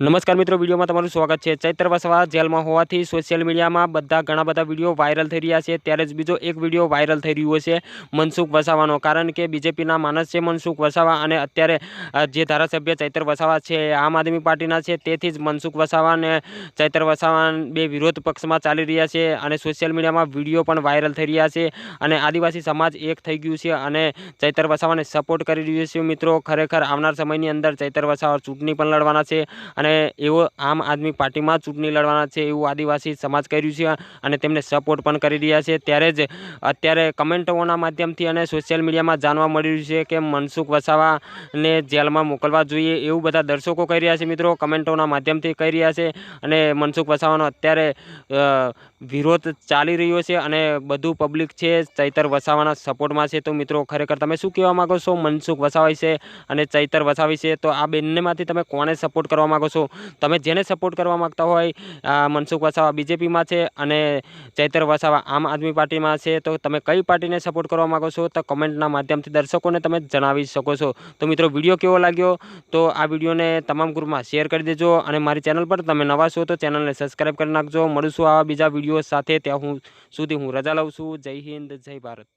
નમસ્કાર મિત્રો, વિડીયોમાં તમારું સ્વાગત છે. ચૈત્ર વસવા જેલમાં હોવાથી સોશિયલ મીડિયામાં બધા ઘણા બધા વીડિયો વાયરલ થઈ રહ્યા છે. ત્યારે જ બીજો એક વીડિયો વાયરલ થઈ રહ્યો છે, મનસુખ વસાવાનો. કારણ કે બીજેપીના માનસ છે મનસુખ વસાવા અને અત્યારે જે ધારાસભ્ય ચૈત્ર વસાવા છે, આમ આદમી પાર્ટીના છે, તેથી જ મનસુખ વસાવા અને ચૈત્ર વસાવા બે વિરોધ પક્ષમાં ચાલી રહ્યા છે અને સોશિયલ મીડિયામાં વીડિયો પણ વાયરલ થઈ રહ્યા છે અને આદિવાસી સમાજ એક થઈ ગયું છે અને ચૈત્ર વસાવાને સપોર્ટ કરી રહ્યું છે મિત્રો. ખરેખર આવનાર સમયની અંદર ચૈત્ર વસાવા ચૂંટણી પણ લડવાના છે અને એવો આમ આદમી પાર્ટીમાં ચૂંટણી લડવાના છે એવું આદિવાસી સમાજ કર્યું છે અને તેમને સપોર્ટ પણ કરી રહ્યા છે. ત્યારે જ અત્યારે કમેન્ટોના માધ્યમથી અને સોશિયલ મીડિયામાં જાણવા મળી રહ્યું છે કે મનસુખ વસાવાને જેલમાં મોકલવા જોઈએ એવું બધા દર્શકો કહી રહ્યા છે મિત્રો. કમેન્ટોના માધ્યમથી કહી રહ્યા છે અને મનસુખ વસાવાનો અત્યારે વિરોધ ચાલી રહ્યો છે અને બધું પબ્લિક છે ચૈતર વસાવાના સપોર્ટમાં છે. તો મિત્રો ખરેખર તમે શું કહેવા માગો છો? મનસુખ વસાવા વિશે અને ચૈતર વસાવા વિશે તો આ બંનેમાંથી તમે કોને સપોર્ટ કરવા માગો છો? તમે જેને સપોર્ટ કરવા માગતા હોય મનસુખ વસાવા બીજેપીમાં છે અને ચૈતર વસાવા આમ આદમી પાર્ટીમાં છે, તો તમે કઈ પાર્ટીને સપોર્ટ કરવા માગો છો, તો કમેન્ટના માધ્યમથી દર્શકોને તમે જણાવી શકો છો. તો મિત્રો, વીડિયો કેવો લાગ્યો? તો આ વિડીયોને તમામ ગ્રુપમાં શેર કરી દેજો અને મારી ચેનલ પર તમે નવા છો, તો ચેનલને સબસ્ક્રાઈબ કરી નાખજો. મળીશું આવા બીજા વીડિયો સાથે. ત્યાં હું સુધી હું રજા લઉં છું. જય હિન્દ, જય ભારત.